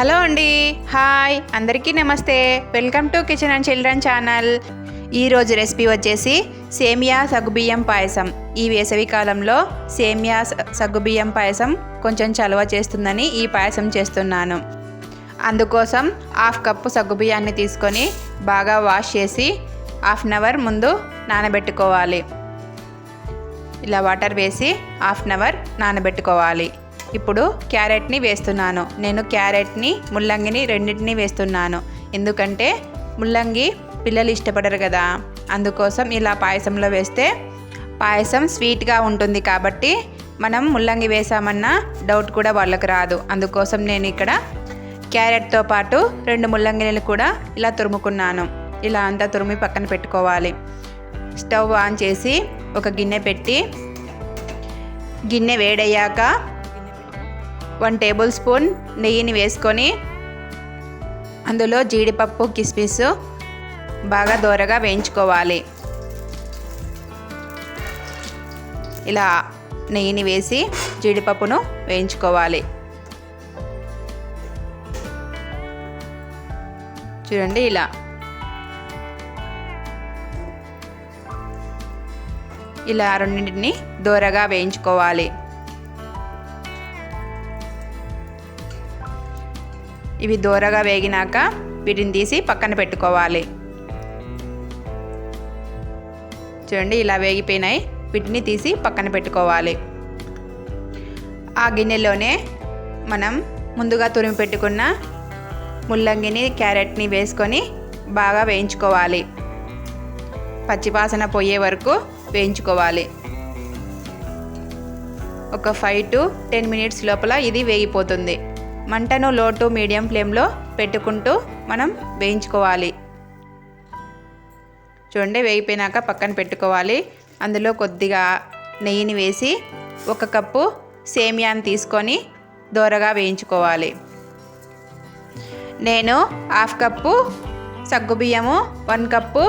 Hello అండి. Hi. అందరికీ నమస్తే. Welcome to kitchen and children channel. ఈరోజు రెసిపీ వచ్చేసి సేమియా సగ్గుబియ్యం పాయసం. ఈ వేసవి కాలంలో సేమియా సగ్గుబియ్యం పాయసం కొంచెం చలవ చేస్తుందని ఈ పాయసం చేస్తున్నాను. అందుకోసం హాఫ్ కప్పు సగ్గుబియ్యాన్ని తీసుకొని బాగా వాష్ చేసి హాఫ్ అన్ అవర్ ముందు నానబెట్టుకోవాలి. ఇలా వాటర్ వేసి హాఫ్ అన్ అవర్ నానబెట్టుకోవాలి. ఇప్పుడు క్యారెట్ని వేస్తున్నాను. నేను క్యారెట్ని ముల్లంగిని రెండింటిని వేస్తున్నాను. ఎందుకంటే ముల్లంగి పిల్లలు ఇష్టపడరు కదా. అందుకోసం ఇలా పాయసంలో వేస్తే పాయసం స్వీట్గా ఉంటుంది కాబట్టి మనం ముల్లంగి వేసామన్న డౌట్ కూడా వాళ్ళకి రాదు. అందుకోసం నేను ఇక్కడ క్యారెట్తో పాటు రెండు ముల్లంగినీలు కూడా ఇలా తురుముకున్నాను. ఇలా అంతా తురిమి పక్కన పెట్టుకోవాలి. స్టవ్ ఆన్ చేసి ఒక గిన్నె పెట్టి గిన్నె వేడయ్యాక వన్ టేబుల్ స్పూన్ నెయ్యిని వేసుకొని అందులో జీడిపప్పు కిస్మిస్ బాగా దోరగా వేయించుకోవాలి. ఇలా నెయ్యిని వేసి జీడిపప్పును వేయించుకోవాలి. చూడండి ఇలా. ఇలా రెండింటిని దోరగా వేయించుకోవాలి. ఇవి దోరగా వేగినాక వీటిని తీసి పక్కన పెట్టుకోవాలి. చూడండి ఇలా వేగిపోయినాయి. వీటిని తీసి పక్కన పెట్టుకోవాలి. ఆ గిన్నెలోనే మనం ముందుగా తురిమి పెట్టుకున్న ముల్లంగిని క్యారెట్ని వేసుకొని బాగా వేయించుకోవాలి. పచ్చివాసన పోయే వరకు వేయించుకోవాలి. ఒక ఫైవ్ టు టెన్ మినిట్స్ లోపల ఇది వేగిపోతుంది. మంటను లో టు మీడియం ఫ్లేమ్లో పెట్టుకుంటూ మనం వేయించుకోవాలి. చూడండి వేగిపోయినాక పక్కన పెట్టుకోవాలి. అందులో కొద్దిగా నెయ్యిని వేసి ఒక కప్పు సేమియాని తీసుకొని దోరగా వేయించుకోవాలి. నేను హాఫ్ కప్పు సగ్గుబియ్యము వన్ కప్పు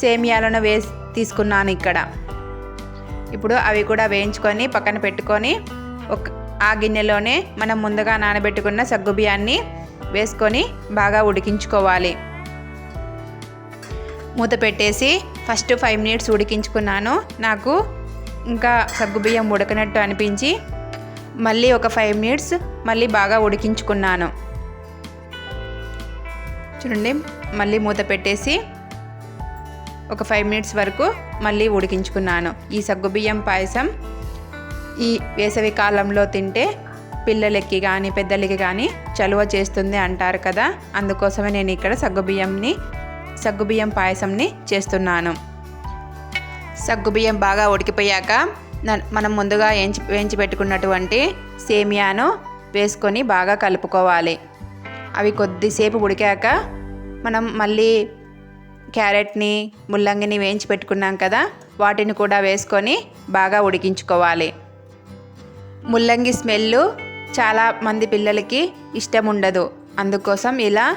సేమియాలను వేసి తీసుకున్నాను ఇక్కడ. ఇప్పుడు అవి కూడా వేయించుకొని పక్కన పెట్టుకొని ఒక ఆ గిన్నెలోనే మనం ముందుగా నానబెట్టుకున్న సగ్గు బియ్యాన్ని వేసుకొని బాగా ఉడికించుకోవాలి. మూత పెట్టేసి ఫస్ట్ ఫైవ్ మినిట్స్ ఉడికించుకున్నాను. నాకు ఇంకా సగ్గుబియ్యం ఉడకనట్టు అనిపించి మళ్ళీ ఒక ఫైవ్ మినిట్స్ మళ్ళీ బాగా ఉడికించుకున్నాను. చూడండి మళ్ళీ మూత పెట్టేసి ఒక ఫైవ్ మినిట్స్ వరకు మళ్ళీ ఉడికించుకున్నాను. ఈ సగ్గుబియ్యం పాయసం ఈ వేసవి కాలంలో తింటే పిల్లలకి కానీ పెద్దలకి కానీ చలువ చేస్తుంది అంటారు కదా. అందుకోసమే నేను ఇక్కడ సగ్గుబియ్యంని సగ్గుబియ్యం పాయసంని చేస్తున్నాను. సగ్గుబియ్యం బాగా ఉడికిపోయాక మనం ముందుగా వేయించి వేయించి పెట్టుకున్నటువంటి సేమియాను వేసుకొని బాగా కలుపుకోవాలి. అవి కొద్దిసేపు ఉడికాక మనం మళ్ళీ క్యారెట్ని ముల్లంగిని వేయించి పెట్టుకున్నాం కదా. వాటిని కూడా వేసుకొని బాగా ఉడికించుకోవాలి. ముల్లంగి స్మెల్ చాలా మంది పిల్లలకి ఇష్టం ఉండదు అందుకోసం ఇలా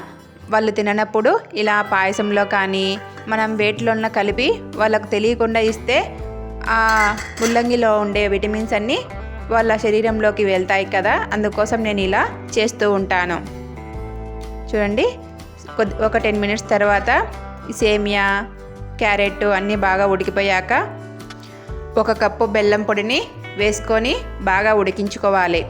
వాళ్ళు తిననప్పుడు ఇలా పాయసంలో కానీ మనం వేటిలోన కలిపి వాళ్ళకు తెలియకుండా ఇస్తే ఆ ముల్లంగిలో ఉండే విటమిన్స్ అన్నీ వాళ్ళ శరీరంలోకి వెళ్తాయి కదా. అందుకోసం నేను ఇలా చేస్తూ ఉంటాను. చూడండి కొద్ది ఒక టెన్ మినిట్స్ తర్వాత సేమియా క్యారెట్ అన్నీ బాగా ఉడికిపోయాక ఒక కప్పు బెల్లం పొడిని వేసుకొని బాగా ఉడికించుకోవాలి.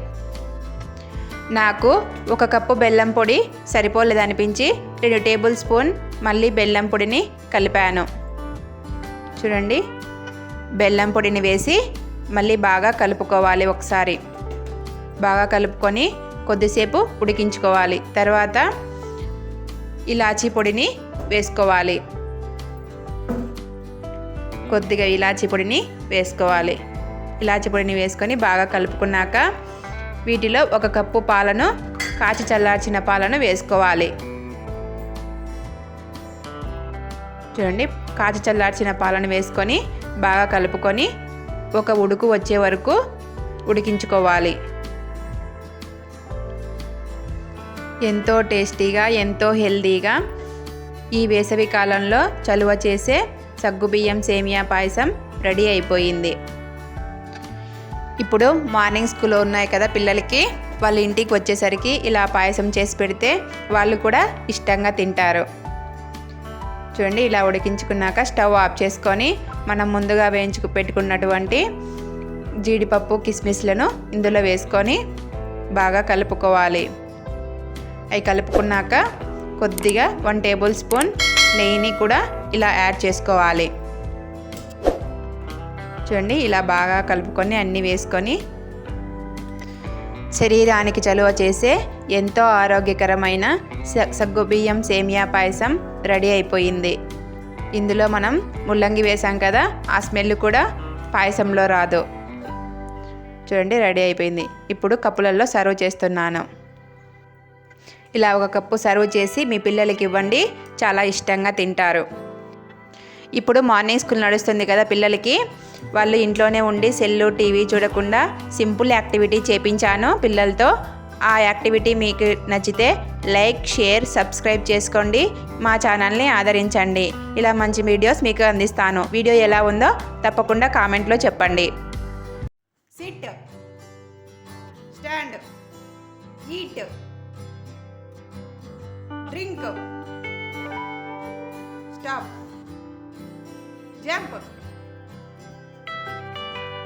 నాకు ఒక కప్పు బెల్లం పొడి సరిపోలేదనిపించి రెండు టేబుల్ స్పూన్ మళ్ళీ బెల్లం పొడిని కలిపాను. చూడండి బెల్లం పొడిని వేసి మళ్ళీ బాగా కలుపుకోవాలి ఒకసారి. బాగా కలుపుకొని కొద్దిసేపు ఉడికించుకోవాలి. తర్వాత ఇలాచీ పొడిని వేసుకోవాలి. కొద్దిగా ఇలాచి పొడిని వేసుకోవాలి. ఇలాచి పొడిని వేసుకొని బాగా కలుపుకున్నాక వీటిలో ఒక కప్పు పాలను కాచి చల్లార్చిన పాలను వేసుకోవాలి. చూడండి కాచి చల్లార్చిన పాలను వేసుకొని బాగా కలుపుకొని ఒక ఉడుకు వచ్చే వరకు ఉడికించుకోవాలి. ఎంతో టేస్టీగా ఎంతో హెల్దీగా ఈ వేసవి కాలంలో చలువ చేసే సగ్గుబియ్యం సేమియా పాయసం రెడీ అయిపోయింది. ఇప్పుడు మార్నింగ్ స్కూల్ ఉన్నాయి కదా పిల్లలకి వాళ్ళ ఇంటికి వచ్చేసరికి ఇలా పాయసం చేసి పెడితే వాళ్ళు కూడా ఇష్టంగా తింటారు. చూడండి ఇలా ఉడికించుకున్నాక స్టవ్ ఆఫ్ చేసుకొని మనం ముందుగా వేయించుకు పెట్టుకున్నటువంటి జీడిపప్పు కిస్మిస్లను ఇందులో వేసుకొని బాగా కలుపుకోవాలి. అవి కలుపుకున్నాక కొద్దిగా వన్ టేబుల్ స్పూన్ నెయ్యిని కూడా ఇలా యాడ్ చేసుకోవాలి. చూడండి ఇలా బాగా కలుపుకొని అన్నీ వేసుకొని శరీరానికి చలువ చేసే ఎంతో ఆరోగ్యకరమైన స- సగ్గుబియ్యం సేమియా పాయసం రెడీ అయిపోయింది. ఇందులో మనం ముల్లంగి వేసాం కదా ఆ స్మెల్ కూడా పాయసంలో రాదు. చూడండి రెడీ అయిపోయింది. ఇప్పుడు కప్పులలో సర్వ్ చేస్తున్నాను. ఇలా ఒక కప్పు సర్వ్ చేసి మీ పిల్లలకి ఇవ్వండి చాలా ఇష్టంగా తింటారు. ఇప్పుడు మార్నింగ్ స్కూల్ నడుస్తుంది కదా పిల్లలకి. వాళ్ళు ఇంట్లోనే ఉండి సెల్లు టీవీ చూడకుండా సింపుల్ యాక్టివిటీ చేపించాను పిల్లలతో. ఆ యాక్టివిటీ మీకు నచ్చితే లైక్ షేర్ సబ్స్క్రైబ్ చేసుకోండి. మా ఛానల్ని ఆదరించండి. ఇలా మంచి వీడియోస్ మీకు అందిస్తాను. వీడియో ఎలా ఉందో తప్పకుండా కామెంట్లో చెప్పండి. Sit stand eat drink stop jump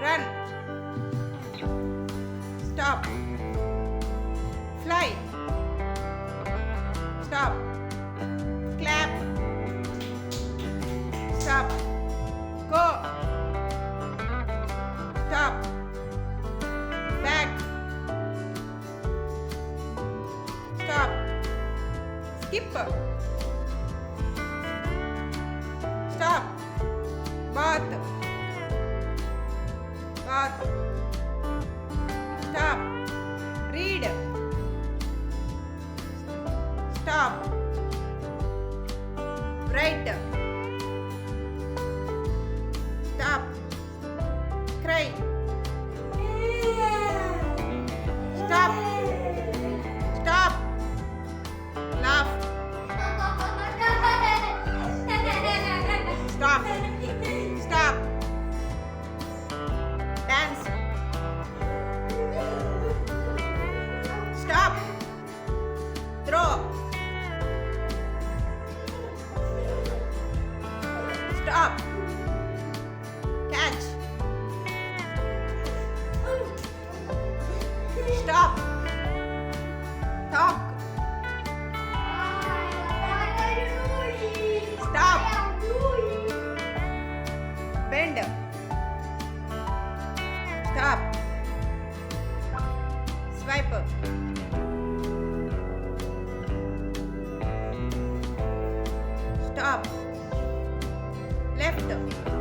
run. Stop. Fly. Stop. Clap. Stop. Go. Stop. Back. Stop. Skip stop. Talk stop. Bend. Stop. Swipe. Stop. Left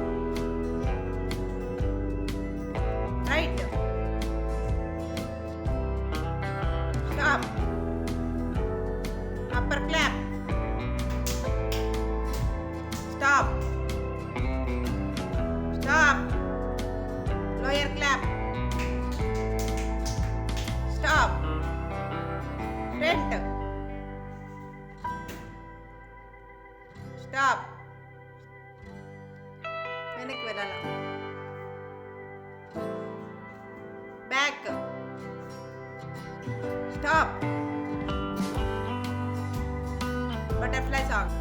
వెనక్కి వెళ్ళాల బ్యాక్ స్టాప్ బటర్ఫ్లై సాంగ్